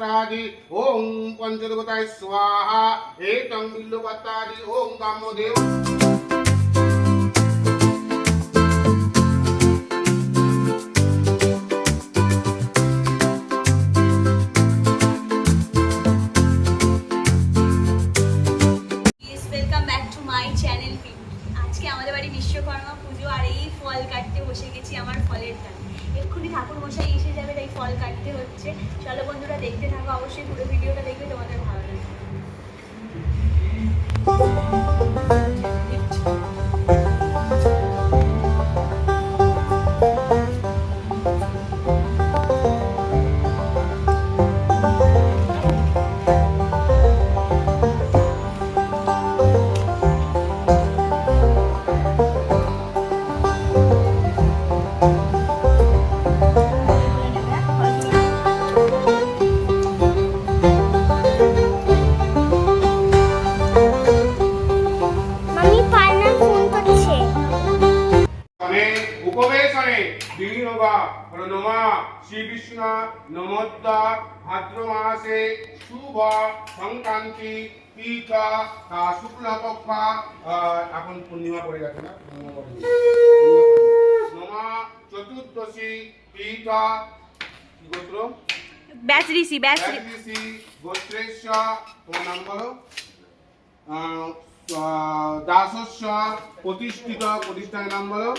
ಪಟ್ಟಾಗಿ ಓಂ ಪಂಚದಗುತಾಯ ಸ್ವಾಹ ಏಕಂ ಬಿಲ್ಲು ಬತ್ತಾಗಿ ಓಂ ಗಾಮೋ ದೇವ ফল কাটতে হচ্ছে। চলো বন্ধুরা দেখতে থাকো। অবশ্যই পুরো ভিডিওটা দেখবে তোমাদের ভালো লাগবে। প্রণমা শ্রী বিষ্ণু নমোদ্দা ভাদ্র মাসে শুভ সংক্রান্তি আহ, শুক্লপক্ষা এখন পূর্ণিমা পড়ে গেছে না? পূর্ণিমা পড়ে নমা চতুর্দশী টিকা কি গোত্র? ব্যাচ ঋষি ব্যাচ ব্যাগৃষি গোত্রেশ্ব তোমার নাম বলো? দাসস্য প্রতিষ্ঠিত প্রতিষ্ঠানের নাম বলো?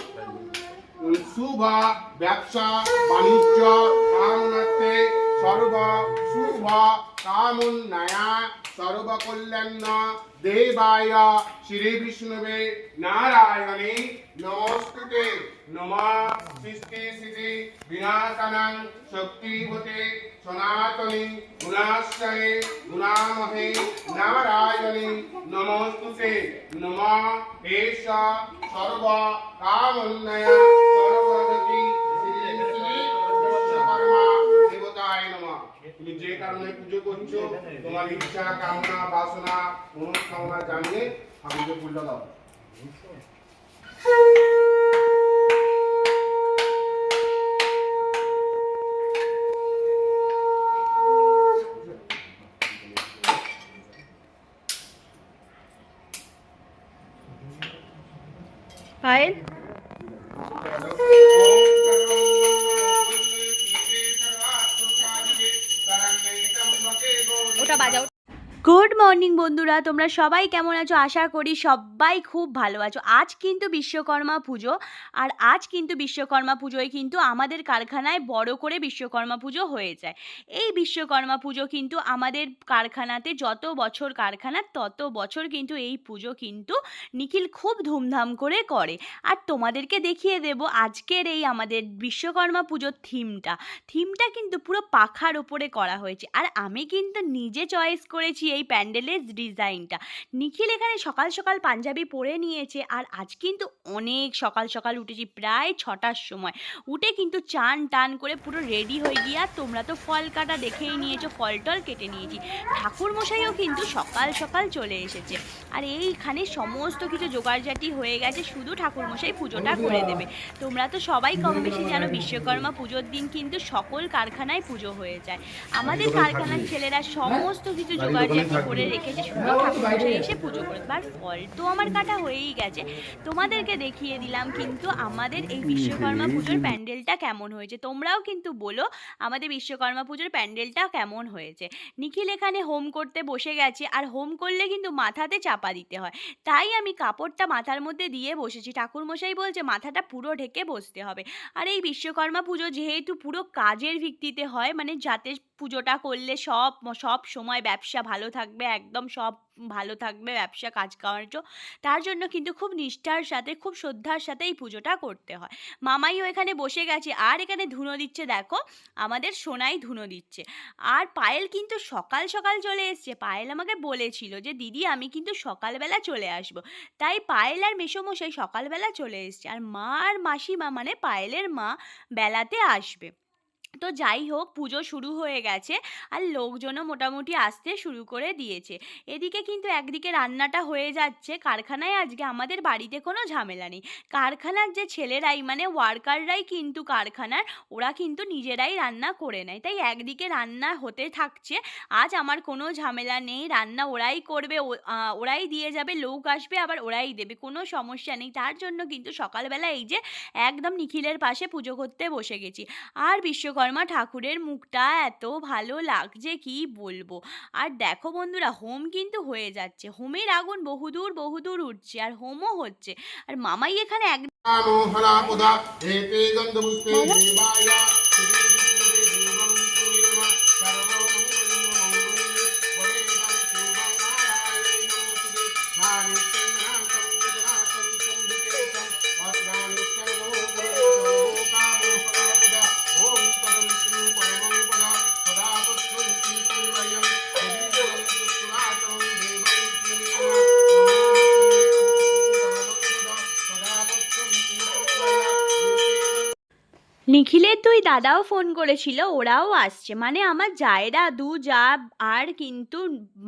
শুভ ব্যবসা, বাণিজ্য কামনার্থে সর্ব শুভ, কামুন্নয়া সর্বকল্যাণ দেবায় শ্রী বিষ্ণুবে নারায়ণে নমস্তুতে। নমা সৃষ্টি স্থিতি বিনাশানাং শক্তিভূতে সনাতনী গুণাশ্রয়ে গুণামহে নারায়ণী নমস্তুতে। নমা এষ সর্ব শ্রী শ্রী বিশ্বকর্মা দেবতায় নমঃ তুমি যে কারণে পুজো করছ তোমার ইচ্ছা কামনা বাসনা মনস্কামনা জানিয়ে আমি ফুলটা দাও পায়েল ওটা বাজাও। গুড মর্নিং বন্ধুরা। তোমরা সবাই কেমন আছো? আশা করি সবাই খুব ভালো আছো। আজ কিন্তু বিশ্বকর্মা পুজো, আর আজ কিন্তু বিশ্বকর্মা পুজোয় কিন্তু আমাদের কারখানায় বড় করে বিশ্বকর্মা পুজো হয়ে যায়। এই বিশ্বকর্মা পুজো কিন্তু আমাদের কারখানাতে যত বছর কারখানা, তত বছর কিন্তু এই পুজো কিন্তু নিখিল খুব ধুমধাম করে করে। আর তোমাদেরকে দেখিয়ে দেব আজকের এই আমাদের বিশ্বকর্মা পুজোর থিমটা। থিমটা কিন্তু পুরো পাখার ওপরে করা হয়েছে। আর আমি কিন্তু নিজে চয়েস করেছি প্যান্ডেলের ডিজাইনটা। নিখিল এখানে সকাল সকাল পাঞ্জাবি পরে নিয়েছে আর আজ কিন্তু অনেক সকাল সকাল উঠেছি প্রায় ছটার সময়। উঠে কিন্তু চান টান করে পুরো রেডি হয়ে গিয়ে আর তোমরা তো ফল কাটা দেখেই নিয়েছো ফল টল কেটে নিয়েছি। ঠাকুর মশাইও কিন্তু সকাল সকাল চলে এসেছে। আর এইখানে সমস্ত কিছু জোগাড়জাটি হয়ে গেছে শুধু ঠাকুর মশাই পুজোটা করে দেবে। তোমরা তো সবাই কম বেশি জানো বিশ্বকর্মা পুজোর দিন কিন্তু সকল কারখানায় পুজো হয়ে যায়। আমাদের কারখানার ছেলেরা সমস্ত কিছু তোমাদেরকে দেখিয়ে দিলাম কিন্তু আমাদের এই বিশ্বকর্মা পুজোর প্যান্ডেলটা কেমন হয়েছে? তোমরাও কিন্তু বলো আমাদের বিশ্বকর্মা পুজোর প্যান্ডেলটা কেমন হয়েছে? নিখিল এখানে হোম করতে বসে গেছে আর হোম করলে কিন্তু মাথাতে চাপা দিতে হয়। তাই আমি কাপড়টা মাথার মধ্যে দিয়ে বসেছি। ঠাকুরমশাই বলছে মাথাটা পুরো ঢেকে বসতে হবে। আর এই বিশ্বকর্মা পুজো যেহেতু পুরো কাজের ভিত্তিতে হয় মানে যাতে পুজোটা করলে সব সব সময় ব্যবসা ভালো থাকবে, একদম সব ভালো থাকবে, ব্যবসা কাজ কার্য। তার জন্য কিন্তু খুব নিষ্ঠার সাথে, খুব শ্রদ্ধার সাথে এই পুজোটা করতে হয়। মামাইও এখানে বসে গেছে, আর এখানে ধুনো দিচ্ছে, দেখো, আমাদের সোনাই ধুনো দিচ্ছে। আর পায়েল কিন্তু সকাল সকাল চলে এসছে। পায়েল আমাকে বলেছিল যে, দিদি, আমি কিন্তু সকালবেলা চলে আসব। তাই পায়েল আর মেসোমশাই সকালবেলা চলে এসছে। আর মা আর মাসিমা মানে পায়েলের মা, বেলাতে আসবে। তো যাই হোক, পুজো শুরু হয়ে গেছে আর লোকজনও মোটামুটি আসতে শুরু করে দিয়েছে। এদিকে কিন্তু একদিকে রান্নাটা হয়ে যাচ্ছে, কারখানায় আজকে আমাদের বাড়িতে কোনো ঝামেলা নেই। কারখানার যে ছেলেরাই মানে ওয়ার্কাররাই কিন্তু কারখানার, ওরা কিন্তু নিজেরাই রান্না করে নেয়। তাই একদিকে রান্না হতে থাকছে, আজ আমার কোনো ঝামেলা নেই, রান্না ওরাই করবে ওরাই দিয়ে যাবে, লোক আসবে, আবার ওরাই দেবে, কোনো সমস্যা নেই। তার জন্য কিন্তু সকালবেলা এই যে একদম নিখিলের পাশে পুজো করতে বসে গেছি। আর বিশ্বকর্মা ঠাকুরের মুখটা এত ভালো লাগছে কি বলব? আর দেখো বন্ধুরা হোম কিন্তু হয়ে যাচ্ছে। হোমের আগুন বহুদূর বহুদূর উঠছে আর হোমও হচ্ছে। আর মামাই এখানে এক দুই দাদাও ফোন করেছিল, ওরাও আসছে। মানে আমার জায়েরা দু যা আর কিন্তু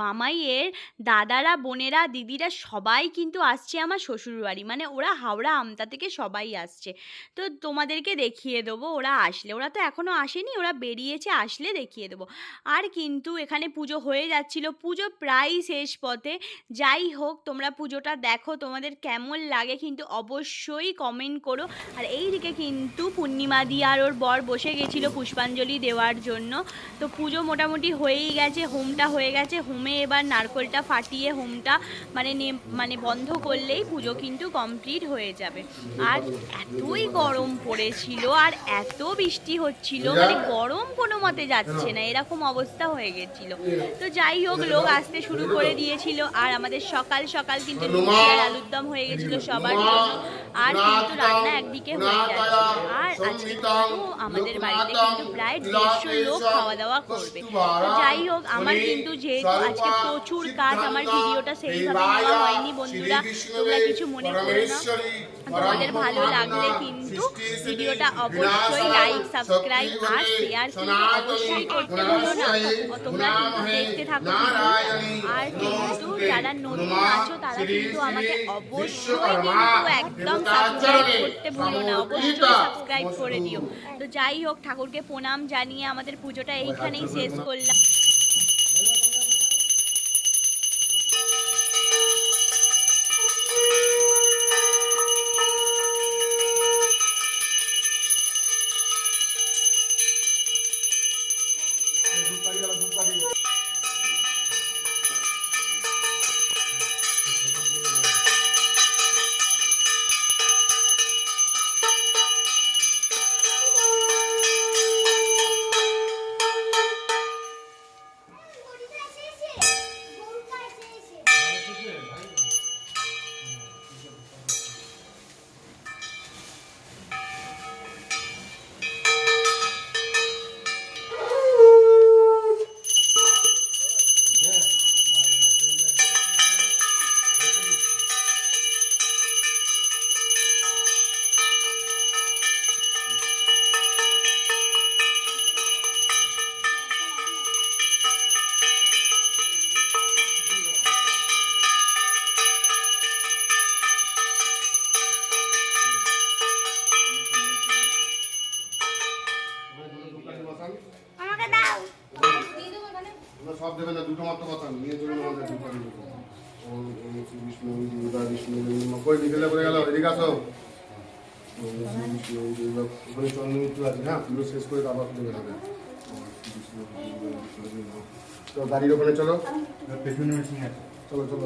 মামাইয়ের দাদারা, বোনেরা, দিদিরা সবাই কিন্তু আসছে আমার শ্বশুরবাড়ি। মানে ওরা হাওড়া আমতা থেকে সবাই আসছে। তো তোমাদেরকে দেখিয়ে দেবো, ওরা আসলে। ওরা তো এখনও আসেনি, ওরা বেরিয়েছে, আসলে দেখিয়ে দেবো। আর কিন্তু এখানে পুজো হয়ে যাচ্ছিল। পুজো প্রায় শেষ পথে। যাই হোক, তোমরা পুজোটা দেখো, তোমাদের কেমন লাগে কিন্তু অবশ্যই কমেন্ট করো। আর এই দিকে কিন্তু পূর্ণিমা দি আর ওর বর বসে গেছিল পুষ্পাঞ্জলি দেওয়ার জন্য। তো পুজো মোটামুটি হয়েই গেছে, হোমটা হয়ে গেছে। হোমে এবার নারকোলটা ফাটিয়ে হোমটা মানে মানে বন্ধ করলেই পুজো কিন্তু কমপ্লিট হয়ে যাবে। আর এতই গরম পড়েছিল আর এত বৃষ্টি হচ্ছিল মানে গরম কোনো মতে যাচ্ছে না, এরকম অবস্থা হয়ে গেছিল। তো যাই হোক, লোক আসতে শুরু করে দিয়েছিল আর আমাদের সকাল সকাল কিন্তু আলুর দম হয়ে গেছিল সবার জন্য। আর কিন্তু রান্না একদিকে হয়ে যাচ্ছে। আর আজকে আমাদের বাড়িতে কিন্তু প্রায় দেড়শো লোক খাওয়া দাওয়া করবে তো যাই হোক আমার কিন্তু যেহেতু আজকে প্রচুর কাজ আমার ভিডিওটা সেইভাবে নেওয়া হয়নি বন্ধুরা। তোমরা কিছু মনে করো না। তোমাদের ভালো লাগলে কিন্তু ভিডিওটা অবশ্যই লাইক সাবস্ক্রাইব আর শেয়ার কিন্তু অবশ্যই করতে ভুলো না। তোমরা কিন্তু দেখতে থাকো আর কিন্তু যারা নতুন আছো তারা কিন্তু আমাকে অবশ্যই কিন্তু একদম সাবস্ক্রাইব করতে ভুলো না। অবশ্যই সাবস্ক্রাইব করে দিও। তো যাই হোক ঠাকুরকে প্রণাম জানিয়ে আমাদের পুজোটা এইখানেই শেষ করলাম। দুর্গা বিষ্ণু কই নিখেলে করে গেল এদিকে আসো বিষ্ণু দুর্গা ওখানে চন্দ্রমিত্র আছে হ্যাঁ পুরো শেষ করে তারপর দেবে হবে তো গাড়ির ওখানে চলো পেছনে মেশিন আছে চলো চলো।